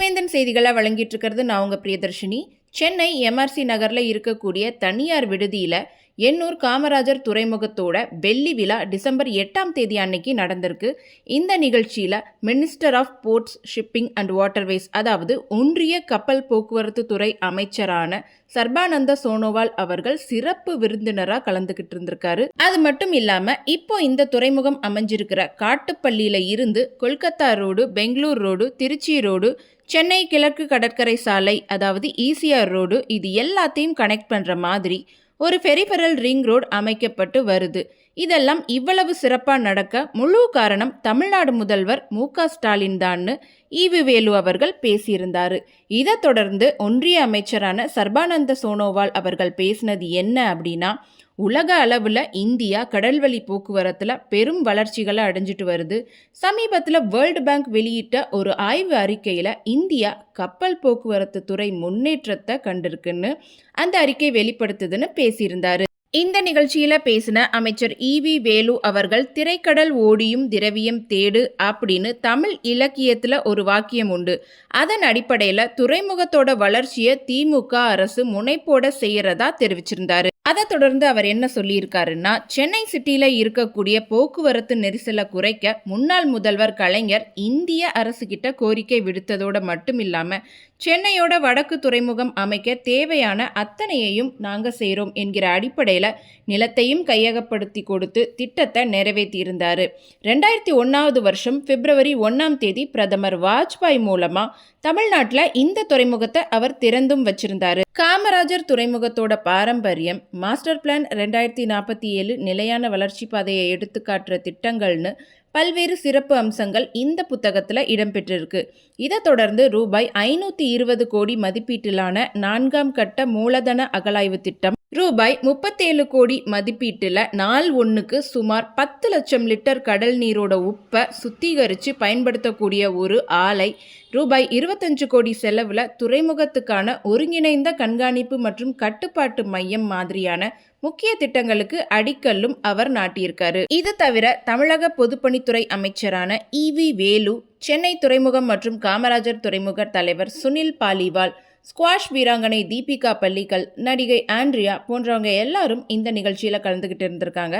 வெற்றிவேந்தன் செய்திகளை வழங்கிட்டு இருக்கிறது நான் உங்கள் பிரியதர்ஷினி. சென்னை எம்ஆர்சி நகரில் இருக்கக்கூடிய தனியார் விடுதியில் எண்ணூர் காமராஜர் துறைமுகத்தோட வெள்ளி விழா டிசம்பர் எட்டாம் தேதி அன்னைக்கு நடந்திருக்கு. இந்த நிகழ்ச்சியில் minister of ports shipping and waterways அதாவது ஒன்றிய கப்பல் போக்குவரத்து துறை அமைச்சரான சர்பானந்த சோனோவால் அவர்கள் சிறப்பு விருந்தினராக கலந்துக்கிட்டு இருந்திருக்காரு. அது மட்டும் இல்லாமல் இப்போ இந்த துறைமுகம் அமைஞ்சிருக்கிற காட்டுப்பள்ளியில் இருந்து Kolkata road Bangalore road Trichy road Chennai கிழக்கு கடற்கரை சாலை அதாவது ஈசிஆர் ரோடு இது எல்லாத்தையும் கனெக்ட் பண்ணுற மாதிரி ஒரு பெரிஃபரல் ரிங் ரோடு அமைக்கப்பட்டு வருது. இதெல்லாம் இவ்வளவு சிறப்பாக நடக்க முழு காரணம் தமிழ்நாடு முதல்வர் மு க ஸ்டாலின் தான்னு ஈவி வேலு அவர்கள் பேசியிருந்தார். இதை தொடர்ந்து ஒன்றிய அமைச்சரான சர்பானந்த சோனோவால் அவர்கள் பேசினது என்ன அப்படின்னா உலக அளவில் இந்தியா கடல்வழி போக்குவரத்தில் பெரும் வளர்ச்சிகளை அடைஞ்சிட்டு வருது. சமீபத்தில் வேர்ல்டு பேங்க் வெளியிட்ட ஒரு ஆய்வு அறிக்கையில் இந்தியா கப்பல் போக்குவரத்து துறை முன்னேற்றத்தை கண்டிருக்குன்னு அந்த அறிக்கை வெளிப்படுத்துதுன்னு பேசியிருந்தார். இந்த நிகழ்ச்சியில பேசின அமைச்சர் ஈவி வேலு அவர்கள் திரைக்கடல் ஓடியும் திரவியம் தேடு அப்படின்னு தமிழ் இலக்கியத்துல ஒரு வாக்கியம் உண்டு. அதன் அடிப்படையில் துறைமுகத்தோட வளர்ச்சியை திமுக அரசு முனைப்போட செய்யறதா தெரிவிச்சிருந்தாரு. அதை தொடர்ந்து அவர் என்ன சொல்லியிருக்காருன்னா சென்னை சிட்டியில் இருக்கக்கூடிய போக்குவரத்து நெரிசலை குறைக்க முன்னாள் முதல்வர் கலைஞர் இந்திய அரசு கிட்ட கோரிக்கை விடுத்ததோடு மட்டும் இல்லாமல் சென்னையோட வடக்கு துறைமுகம் அமைக்க தேவையான அத்தனையையும் நாங்கள் செய்கிறோம் என்கிற அடிப்படையில் நிலத்தையும் கையகப்படுத்தி கொடுத்து திட்டத்தை நிறைவேற்றியிருந்தார். ரெண்டாயிரத்தி ஒன்றாவது வருஷம் பிப்ரவரி ஒன்றாம் தேதி பிரதமர் வாஜ்பாய் மூலமாக தமிழ்நாட்டில் இந்த துறைமுகத்தை அவர் திறந்தும் வச்சிருந்தாரு. காமராஜர் துறைமுகத்தோட பாரம்பரியம் மாஸ்டர் பிளான் ரெண்டாயிரத்தி நாற்பத்தி ஏழு நிலையான வளர்ச்சி பாதையை எடுத்துக்காட்டுற திட்டங்கள்னு பல்வேறு சிறப்பு அம்சங்கள் இந்த புத்தகத்தில் இடம்பெற்றிருக்கு. இதை தொடர்ந்து ரூபாய் ஐநூற்றி இருபது கோடி மதிப்பீட்டிலான நான்காம் கட்ட மூலதன அகலாய்வு திட்டம் ரூபாய் முப்பத்தேழு கோடி மதிப்பீட்டில் நாள் ஒன்றுக்கு சுமார் பத்து லட்சம் லிட்டர் கடல் நீரோட உப்பை சுத்திகரித்து பயன்படுத்தக்கூடிய ஒரு ஆலை. ரூபாய் இருபத்தஞ்சு கோடி செலவில் துறைமுகத்துக்கான ஒருங்கிணைந்த கண்காணிப்பு மற்றும் கட்டுப்பாட்டு மையம் மாதிரியான முக்கிய திட்டங்களுக்கு அடிக்கல்லும் அவர் நாட்டியிருக்காரு. இது தவிர தமிழக பொதுப்பணித்துறை அமைச்சரான இவி வேலு சென்னை துறைமுகம் மற்றும் காமராஜர் துறைமுக தலைவர் சுனில் பாலிவால் ஸ்குவாஷ் வீராங்கனை தீபிகா பள்ளிக்கல் நடிகை ஆண்ட்ரியா போன்றவங்க எல்லாரும் இந்த நிகழ்ச்சியில் கலந்துக்கிட்டு இருந்திருக்காங்க.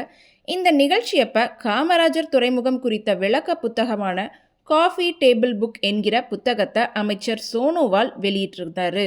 இந்த நிகழ்ச்சியப்ப காமராஜர் துறைமுகம் குறித்த விளக்க புத்தகமான காஃபி டேபிள் புக் என்கிற புத்தகத்தை அமைச்சர் சோனோவால் வெளியிட்டிருந்தாரு.